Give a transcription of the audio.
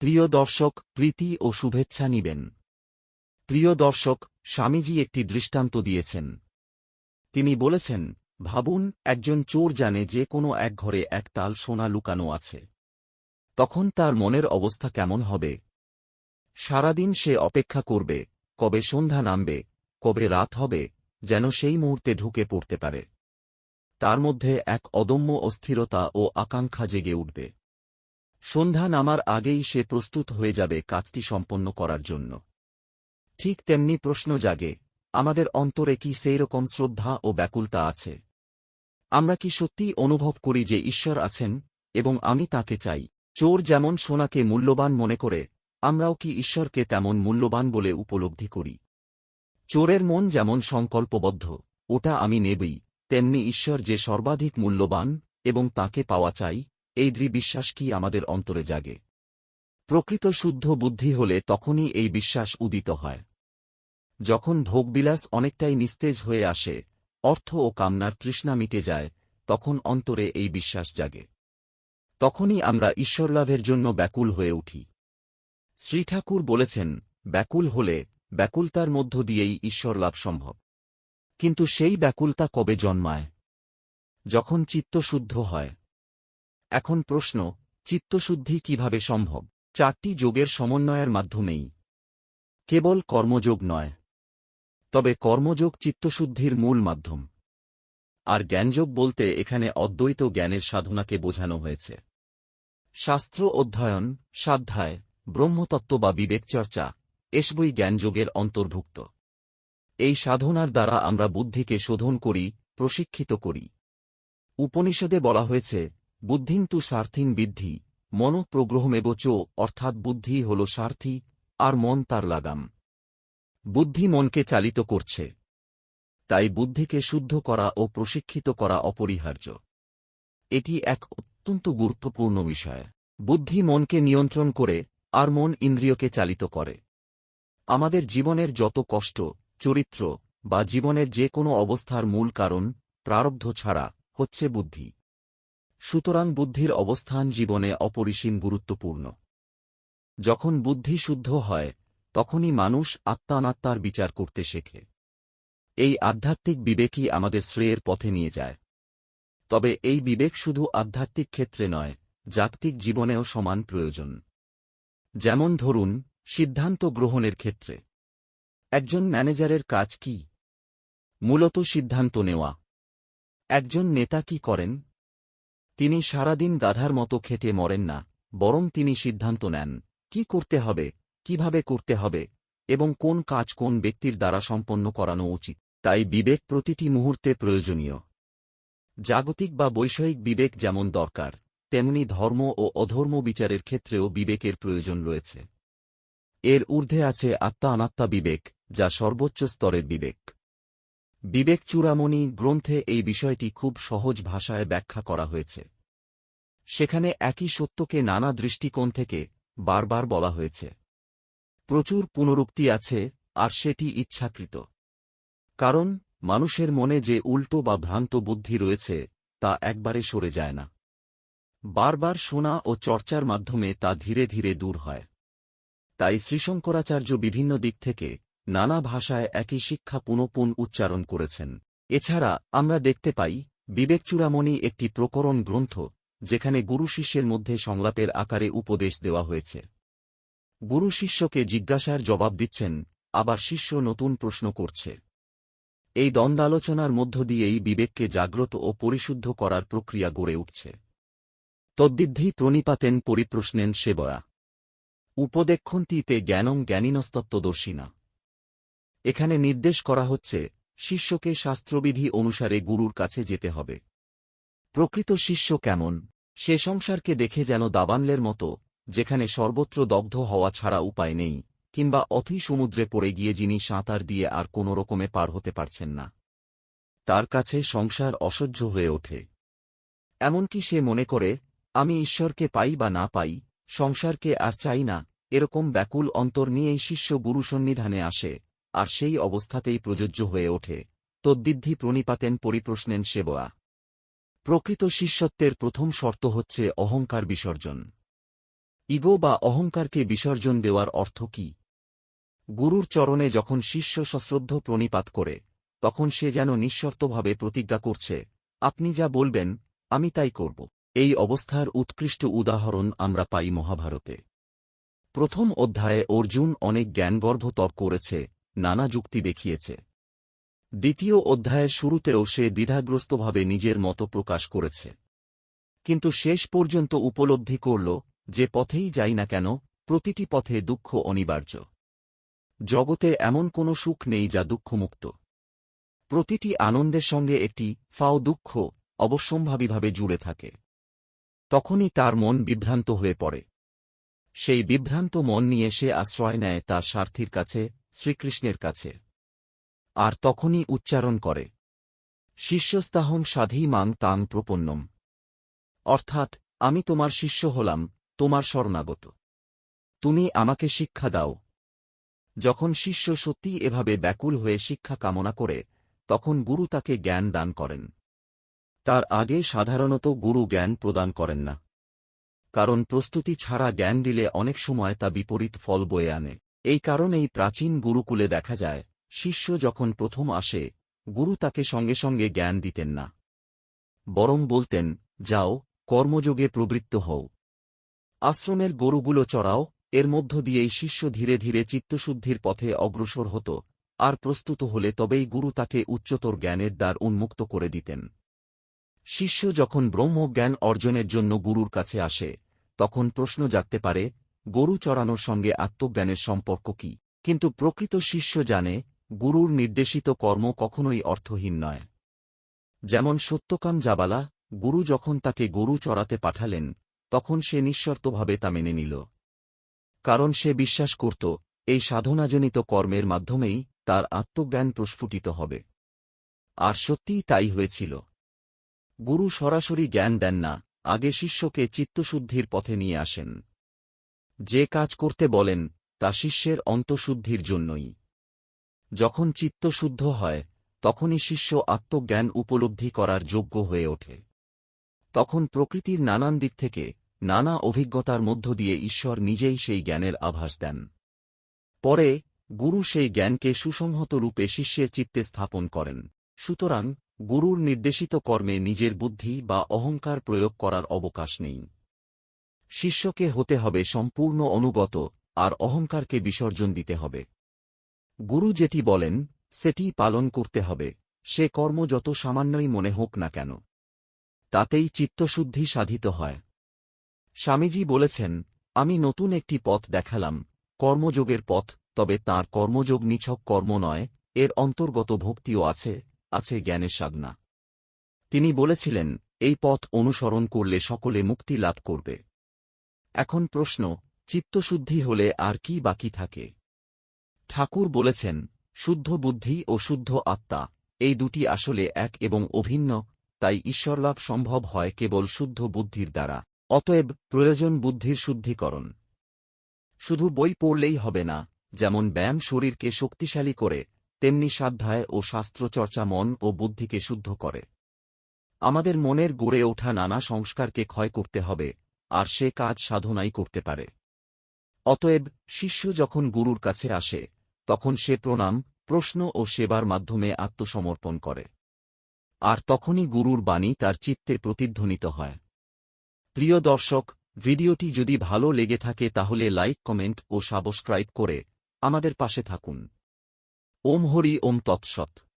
প্রিয় দর্শক, প্রীতি ও শুভেচ্ছা নিবেন। প্রিয় দর্শক, স্বামীজি একটি দৃষ্টান্ত দিয়েছেন। তিনি বলেছেন, ভাবুন, একজন চোর জানে যে কোনো এক ঘরে এক তাল সোনা লুকানো আছে। তখন তার মনের অবস্থা কেমন হবে? সারাদিন সে অপেক্ষা করবে, কবে সন্ধ্যা নামবে, কবে রাত হবে, যেন সেই মুহূর্তে ঢুকে পড়তে পারে। তার মধ্যে এক অদম্য অস্থিরতা ও আকাঙ্ক্ষা জেগে উঠবে। সন্ধ্যা নামার আগেই সে প্রস্তুত হয়ে যাবে কাজটি সম্পন্ন করার জন্য। ঠিক তেমনি প্রশ্ন জাগে, আমাদের অন্তরে কি সেই রকম শ্রদ্ধা ও ব্যাকুলতা আছে? আমরা কি সত্যিই অনুভব করি যে ঈশ্বর আছেন এবং আমি তাকে চাই? চোর যেমন সোনাকে মূল্যবান মনে করে, আমরাও কি ঈশ্বরকে তেমন মূল্যবান বলে উপলব্ধি করি? চোরের মন যেমন সংকল্পবদ্ধ, ওটা আমি নেবই, তেমনি ঈশ্বর যে সর্বাধিক মূল্যবান এবং তাকে পাওয়া চাই এই দৃঢ় বিশ্বাস কি আমাদের অন্তরে জাগে? প্রকৃত শুদ্ধ বুদ্ধি হলে তখনই এই বিশ্বাস উদিত হয়। যখন ভোগবিলাস অনেকটাই নিস্তেজ হয়ে আসে, অর্থ ও কামনার তৃষ্ণা মিটে যায়, তখন অন্তরে এই বিশ্বাস জাগে। তখনই আমরা ঈশ্বরলাভের জন্য ব্যাকুল হয়ে উঠি। শ্রীঠাকুর বলেছেন, ব্যাকুল হলে ব্যাকুলতার মধ্য দিয়েই ঈশ্বরলাভ সম্ভব। কিন্তু সেই ব্যাকুলতা কবে জন্মায়? যখন চিত্তশুদ্ধ হয় এখন প্রশ্ন, চিত্তশুদ্ধি কীভাবে সম্ভব? চারটি যোগের সমন্বয়ের মাধ্যমেই। কেবল কর্মযোগ নয়। তবে কর্মযোগ চিত্তশুদ্ধির মূল মাধ্যম। আর জ্ঞানযোগ বলতে এখানে অদ্বৈত জ্ঞানের সাধনাকে বোঝানো হয়েছে। শাস্ত্র অধ্যয়ন, সাধ্যায়, ব্রহ্মতত্ত্ব বা বিবেকচর্চা, এসবই জ্ঞানযোগের অন্তর্ভুক্ত। এই সাধনার দ্বারা আমরা বুদ্ধিকে শোধন করি, প্রশিক্ষিত করি। উপনিষদে বলা হয়েছে বুদ্ধিন্তু স্বার্থিন বিদ্ধি, মন চ, অর্থাৎ বুদ্ধি হল স্বার্থী, আর মন তার লাগাম। বুদ্ধি মনকে চালিত করছে। তাই বুদ্ধিকে শুদ্ধ করা ও প্রশিক্ষিত করা অপরিহার্য। এটি এক অত্যন্ত গুরুত্বপূর্ণ বিষয়। বুদ্ধি মনকে নিয়ন্ত্রণ করে, আর মন ইন্দ্রিয়কে চালিত করে। আমাদের জীবনের যত কষ্ট, চরিত্র বা জীবনের যে কোনো অবস্থার মূল কারণ, প্রারব্ধ ছাড়া হচ্ছে বুদ্ধি। সুতরাং বুদ্ধির অবস্থান জীবনে অপরিসীম গুরুত্বপূর্ণ। যখন বুদ্ধি শুদ্ধ হয়, তখনই মানুষ আত্মানাত্মার বিচার করতে শেখে। এই আধ্যাত্মিক বিবেকই আমাদের শ্রেয়ের পথে নিয়ে যায়। তবে এই বিবেক শুধু আধ্যাত্মিক ক্ষেত্রে নয় জাগতিক জীবনেও সমান প্রয়োজন। যেমন ধরুন, সিদ্ধান্ত গ্রহণের ক্ষেত্রে। একজন ম্যানেজারের কাজ কি? মূলত সিদ্ধান্ত নেওয়া। একজন নেতা কি করেন? তিনি সারাদিন গাধার মতো খেটে মরেন না, বরং তিনি সিদ্ধান্ত নেন, কি করতে হবে, কীভাবে করতে হবে, এবং কোন কাজ কোন ব্যক্তির দ্বারা সম্পন্ন করানো উচিত, তাই বিবেক প্রতিটি মুহূর্তে প্রয়োজনীয়। জাগতিক বা বৈষয়িক বিবেক যেমন দরকার, তেমনি ধর্ম ও অধর্ম বিচারের ক্ষেত্রেও বিবেকের প্রয়োজন রয়েছে। এর ঊর্ধ্বে আছে আত্মা অনাত্মা বিবেক, যা সর্বোচ্চ স্তরের বিবেক। বিবেক চূড়ামণি গ্রন্থে এই বিষয়টি খুব সহজ ভাষায় ব্যাখ্যা করা হয়েছে। সেখানে একই সত্যকে নানা দৃষ্টিকোণ থেকে বারবার বলা হয়েছে। প্রচুর পুনরুক্তি আছে, আর সেটি ইচ্ছাকৃত। কারণ, মানুষের মনে যে উল্টো বা ভ্রান্ত বুদ্ধি রয়েছে, তা একবারে সরে যায় না। বারবার শোনা ও চর্চার মাধ্যমে তা ধীরে ধীরে দূর হয়। তাই শ্রীশঙ্করাচার্য বিভিন্ন দিক থেকে নানা ভাষায় একই শিক্ষা পুনঃপুন উচ্চারণ করেছেন। এছাড়া আমরা দেখতে পাই, বিবেকচূড়ামণি একটি প্রকরণ গ্রন্থ, যেখানে গুরু শিষ্যের মধ্যে সংলাপের আকারে উপদেশ দেওয়া হয়েছে। গুরু শিষ্যকে জিজ্ঞাসার জবাব দিচ্ছেন, আবার শিষ্য নতুন প্রশ্ন করছে। এই দ্বন্দ্বালোচনার মধ্য দিয়েই বিবেককে জাগ্রত ও পরিশুদ্ধ করার প্রক্রিয়া গড়ে উঠছে। তদ্বিদ্ধি প্রণিপাতেন পরিপ্রশ্নেন সেবয়া। উপদেক্ষন্তীতে জ্ঞানং জ্ঞানীনস্তত্ত্বদর্শিনা। এখানে নির্দেশ করা হচ্ছে, শিষ্যকে শাস্ত্রবিধি অনুসারে গুরুর কাছে যেতে হবে। প্রকৃত শিষ্য কেমন? সে সংসারকে দেখে যেন দাবানলের মতো, যেখানে সর্বত্র দগ্ধ হওয়া ছাড়া উপায় নেই, কিংবা অথি সমুদ্রে পড়ে গিয়ে যিনি সাঁতার দিয়ে আর কোনো রকমে পার হতে পারছেন না। তার কাছে সংসার অসহ্য হয়ে ওঠে। এমনকি সে মনে করে, আমি ঈশ্বরকে পাই বা না পাই, সংসারকে আর চাই না, এরকম ব্যাকুল অন্তর নিয়েই শিষ্য গুরু সন্নিধানে আসে। আর সেই অবস্থাতেই প্রযোজ্য হয়ে ওঠে। তদ্বিদ্ধি প্রণিপাতেন পরিপ্রশ্নেন সেবয়া। প্রকৃত শিষ্যত্বের প্রথম শর্ত হচ্ছে অহংকার বিসর্জন। ইগো বা অহংকারকে বিসর্জন দেওয়ার অর্থ কি? গুরুর চরণে যখন শিষ্য সশ্রদ্ধ প্রণিপাত করে, তখন সে যেন নিঃশর্তভাবে প্রতিজ্ঞা করছে, আপনি যা বলবেন, আমি তাই করব। এই অবস্থার উৎকৃষ্ট উদাহরণ আমরা পাই মহাভারতে। প্রথম অধ্যায়ে অর্জুন অনেক জ্ঞানগর্ভ তর্ক করেছে নানা যুক্তি দেখিয়েছে। দ্বিতীয় অধ্যায়ের শুরুতেও সে দ্বিধাগ্রস্তভাবে নিজের মতো প্রকাশ করেছে। কিন্তু শেষ পর্যন্ত উপলব্ধি করল যে পথেই যাই না কেন, প্রতিটি পথে দুঃখ অনিবার্য। জগতে এমন কোনো সুখ নেই যা দুঃখমুক্ত। প্রতিটি আনন্দের সঙ্গে একটি ফাও দুঃখ অবশ্যম্ভাবীভাবে জুড়ে থাকে। তখনই তার মন বিভ্রান্ত হয়ে পড়ে। সেই বিভ্রান্ত মন নিয়ে সে আশ্রয় নেয় তার স্বার্থীর কাছে শ্রীকৃষ্ণের কাছে। আর তখনই উচ্চারণ করে, শিষ্যস্তাহং সাধী মাং তাং প্রপন্নম। অর্থাৎ, আমি তোমার শিষ্য হলাম, তোমার শরণাগত। তুমি আমাকে শিক্ষা দাও। যখন শিষ্য সত্যি এভাবে ব্যাকুল হয়ে শিক্ষা কামনা করে, তখন গুরু তাকে জ্ঞান দান করেন। তার আগে সাধারণত গুরু জ্ঞান প্রদান করেন না। কারণ প্রস্তুতি ছাড়া জ্ঞান দিলে অনেক সময় তা বিপরীত ফল বয়ে আনে। এই কারণেই প্রাচীন গুরুকুলে দেখা যায়, শিষ্য যখন প্রথম আসে, গুরু তাকে সঙ্গে সঙ্গে জ্ঞান দিতেন না। বরং বলতেন, যাও, কর্মযোগে প্রবৃত্ত হও। আশ্রমের গরুগুলো চড়াও, এর মধ্য দিয়েই শিষ্য ধীরে ধীরে চিত্তশুদ্ধির পথে অগ্রসর হতো, আর প্রস্তুত হলে তবেই গুরু তাকে উচ্চতর জ্ঞানের দ্বার উন্মুক্ত করে দিতেন। শিষ্য যখন ব্রহ্মজ্ঞান অর্জনের জন্য গুরুর কাছে আসে, তখন প্রশ্ন জাগতে পারে গরু চড়ানোর সঙ্গে আত্মজ্ঞানের সম্পর্ক কি? কিন্তু প্রকৃত শিষ্য জানে, গুরুর নির্দেশিত কর্ম কখনোই অর্থহীন নয়। যেমন সত্যকাম জাবালা, গুরু যখন তাকে গরু চড়াতে পাঠালেন, তখন সে নিঃশর্তভাবে তা মেনে নিল। কারণ সে বিশ্বাস করত, এই সাধনাজনিত কর্মের মাধ্যমেই তার আত্মজ্ঞান প্রস্ফুটিত হবে। আর সত্যিই তাই হয়েছিল। গুরু সরাসরি জ্ঞান দেন না, আগে শিষ্যকে চিত্তশুদ্ধির পথে নিয়ে আসেন। যে কাজ করতে বলেন, তা শিষ্যের অন্তঃশুদ্ধির জন্যই। যখন চিত্তশুদ্ধ হয়, তখনই শিষ্য আত্মজ্ঞান উপলব্ধি করার যোগ্য হয়ে ওঠে। তখন প্রকৃতির নানান দিক থেকে, নানা অভিজ্ঞতার মধ্য দিয়ে ঈশ্বর নিজেই সেই জ্ঞানের আভাস দেন। পরে, গুরু সেই জ্ঞানকে সুসংহত রূপে শিষ্যের চিত্তে স্থাপন করেন। সুতরাং, গুরুর নির্দেশিত কর্মে নিজের বুদ্ধি বা অহংকার প্রয়োগ করার অবকাশ নেই। শিষ্যকে হতে হবে সম্পূর্ণ অনুগত, আর অহংকারকে বিসর্জন দিতে হবে। গুরু যেটি বলেন, সেটি পালন করতে হবে, সে কর্ম যত সামান্যই মনে হোক না কেন। তাতেই চিত্তশুদ্ধি সাধিত হয়। স্বামীজি বলেছেন, আমি নতুন একটি পথ দেখালাম, কর্মযোগের পথ, তবে তার কর্মযোগ নিছক কর্ম নয়, এর অন্তর্গত ভক্তিও আছে আছে জ্ঞানের সাধনা। তিনি বলেছিলেন, এই পথ অনুসরণ করলে সকলে মুক্তি লাভ করবে। এখন প্রশ্ন, চিত্তশুদ্ধি হলে আর কি বাকি থাকে? ঠাকুর বলেছেন, শুদ্ধ বুদ্ধি ও শুদ্ধ আত্মা, এই দুটি আসলে এক এবং অভিন্ন, তাই ঈশ্বরলাভ সম্ভব হয় কেবল শুদ্ধ বুদ্ধির দ্বারা। অতএব প্রয়োজন বুদ্ধির শুদ্ধিকরণ। শুধু বই পড়লেই হবে না, যেমন ব্যায়াম শরীরকে শক্তিশালী করে, তেমনি সাধ্যায় ও শাস্ত্রচর্চা মন ও বুদ্ধিকে শুদ্ধ করে। আমাদের মনের গড়ে ওঠা নানা সংস্কারকে ক্ষয় করতে হবে আর সে কাজ সাধনাই করতে পারে। অতএব শিষ্য যখন গুরুর কাছে আসে, তখন সে প্রণাম, প্রশ্ন ও সেবার মাধ্যমে আত্মসমর্পণ করে। আর তখনই গুরুর বাণী তার চিত্তে প্রতিধ্বনিত হয়। প্রিয় দর্শক, ভিডিওটি যদি ভালো লেগে থাকে তাহলে লাইক, কমেন্ট ও সাবস্ক্রাইব করে আমাদের পাশে থাকুন। ওম হরি ওম তৎসৎ।